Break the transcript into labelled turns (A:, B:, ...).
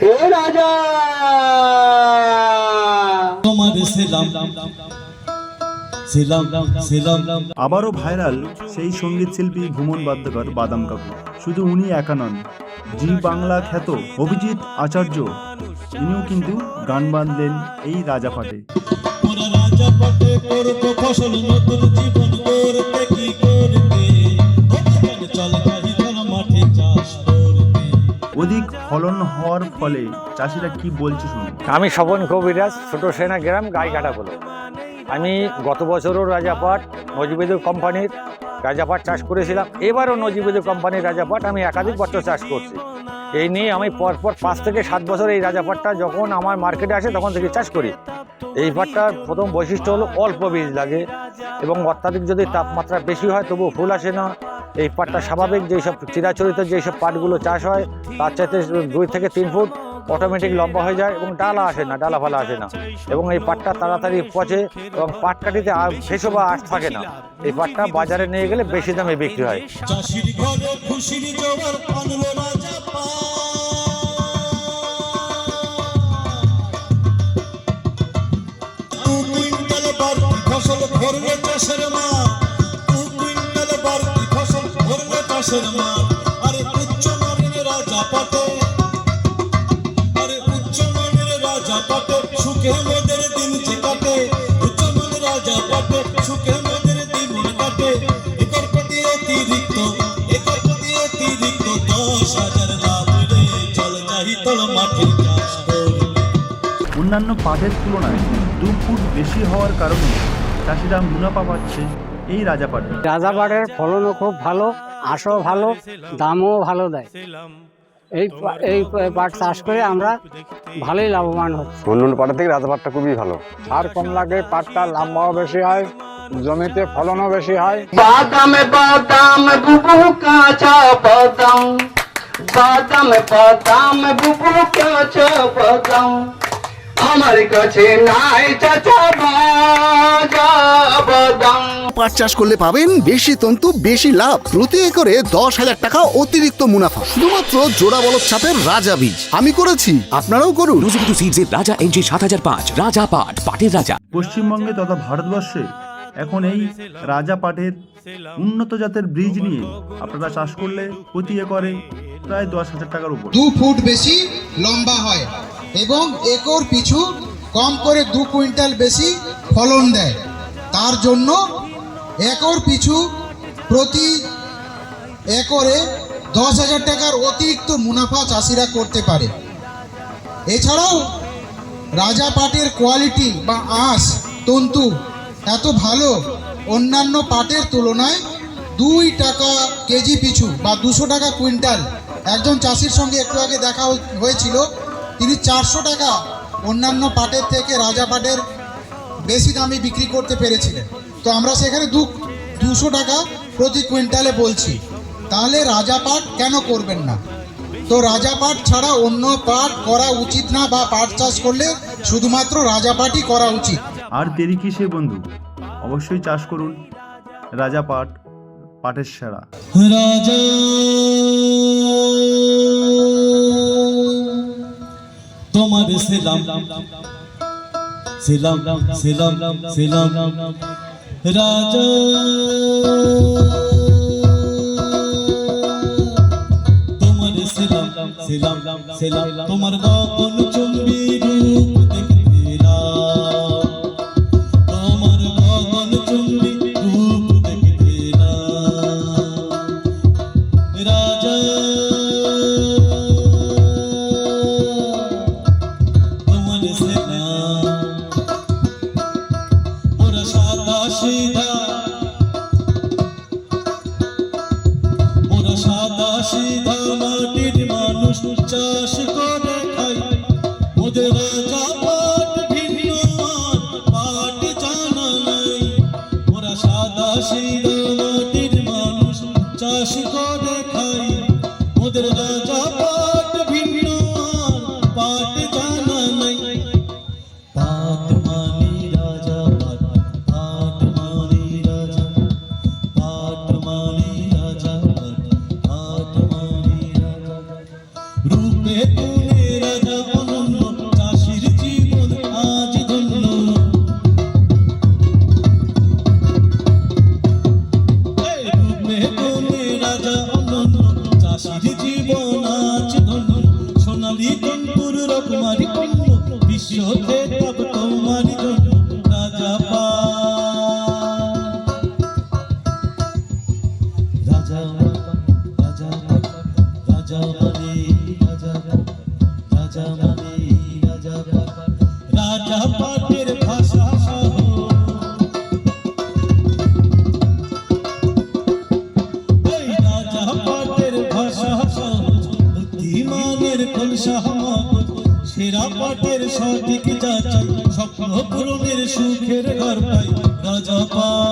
A: হে রাজা!
B: তোমার সেলাম।
C: আবারও ভাইরাল সেই সংগীত শিল্পী ভুমন বাদ্যকর বাদাম কাকু। শুধু উনি একা নন জি বাংলা খ্যাত অভিজিৎ আচার্য ইনিও কিন্তু গান বাঁধলেন এই রাজা পাটে
B: রাজা পাটে করব ফসল নতুন জীবন
C: ফলে চাষিরা কি বলছে শুনুন।
D: আমি স্বপন কবিরাজ, ছোট সেনা গ্রাম, গাইঘাটা বলো। আমি গত বছরও রাজাপাট, নজিবেদু কোম্পানির রাজাপাট চাষ করেছিলাম। এবারও নজিবেদু কোম্পানির রাজাপাট আমি একাধিক বছর চাষ করছি। এই নিয়ে আমি পরপর পাঁচ থেকে সাত বছর এই রাজাপাটটা যখন আমার মার্কেটে আসে, তখন থেকে চাষ করি। এই পাটটার প্রথম বৈশিষ্ট্য হলো অল্প বীজ লাগে এবং অত্যাধিক যদি তাপমাত্রা বেশি হয় তবু ফুল আসে না। এই পাটটা স্বাভাবিক যেসব চিরাচরিত যেসব পাটগুলো চাষ হয়, তার চাইতে দুই থেকে তিন ফুট অটোমেটিক লম্বা হয়ে যায় এবং ডালা আসে না, ডালা ফালা আসে না। এবং এই পাটটা তাড়াতাড়ি পচে এবং পাট কাটিতে ভেসো বা আশ থাকে না। এই পাটটা বাজারে নিয়ে গেলে বেশি দামে বিক্রি হয়।
B: ফসল ভরলে চাষের মা দু কুইন্টাল বাড়তি ফসল ভরলে চাষের মা আরে উচ্চ মানের রাজা পাটে। আরে উচ্চ মানের রাজা পাটে, সুখে মোদের দিন যে কাটে। উচ্চ মানের রাজা পাটে, সুখে মোদের দিন কাটে। একর প্রতি অতিরিক্ত, একর প্রতি অতিরিক্ত দশ হাজার লাভ রে। চল যাই তোর মাঠে
C: অন্যান্য পাটের তুলনায় দু ফুট বেশি হওয়ার কারণে চাষিরা মুনাফা পাচ্ছে এই রাজা পাটে
E: রাজাবাড়ের ফলনও খুব ভালো আশও ভালো দামও ভালো দেয়। এই এই পাট চাষ করে আমরা ভালোই লাভবান হচ্ছি।
F: অন্য পাটের থেকে রাজাপাটটা খুবই ভালো।
E: সার কম লাগে পাটটা লম্বাও বেশি হয় জমিতে ফলনও বেশি হয়।
A: বাদাম বাদাম বুবু কাঁচা বাদাম। বাদাম বাদাম বুবু কাঁচা বাদাম। আমার কাছে নাই চাচা।
G: পাট চাষ করলে পাবেন বেশি তন্তু বেশি লাভ। প্রতি একরে দশ হাজার টাকা অতিরিক্ত মুনাফা। শুধুমাত্র জোড়া বলদ ছাপের রাজা বীজ। আমি করেছি আপনারাও করুন।
H: রুজুকিটু সিডসের রাজা এনজি সাত হাজার পাঁচ রাজা পাট পাটের রাজা।
C: পশ্চিমবঙ্গে তথা ভারতবর্ষে এখন এই রাজা পাটের উন্নত জাতের বীজ নিয়ে আপনারা চাষ করলে প্রতি একরে প্রায় দশ হাজার টাকার উপর।
I: দু ফুট বেশি লম্বা হয় এবং একর পিছু কম করে দু কুইন্টাল বেশি ফলন দেয়। তার জন্য একর পিছু প্রতি একরে দশ হাজার টাকার অতিরিক্ত মুনাফা চাষিরা করতে পারে। এছাড়াও রাজা পাটের কোয়ালিটি বা আঁশ, তন্তু এত ভালো, অন্যান্য পাটের তুলনায় দুই টাকা কেজি পিছু বা দুশো টাকা কুইন্টাল। একজন চাষির সঙ্গে একটু আগে দেখা হয়েছিল, তিনি চারশো টাকা অন্যান্য পাটের থেকে রাজা পাটের বেশি দামে বিক্রি করতে পেরেছিলেন। তো আমরা সেখানে দু দুশো টাকা প্রতি কুইন্টালে বলছি। তাহলে রাজা পাট কেন করবেন না? তো রাজা পাট ছাড়া অন্য পাট করা উচিত না বা পাট চাষ করলে শুধুমাত্র রাজা পাটই করা উচিত।
C: আর দেরি কিসে বন্ধু? অবশ্যই চাষ করুন। রাজা পাট পাটের সেরা।
B: রাজা তোমার সেলাম সেলাম সেলাম সেলাম রাজা। তোমার সেলাম সেলাম সেলাম তোমার গগন মাটির মানুষ চাষ করে খায়। ওদের রাজা রাজা মানে রাজা রাজা মানে রাজা রাজা পাটের ভাষা রাজা পাটের ভাষা। বুদ্ধিমানের কোন সহমত সেরা পাটের সঠিক যাচাই স্বপ্ন পূরণের সুখের গর্বাই রাজা পা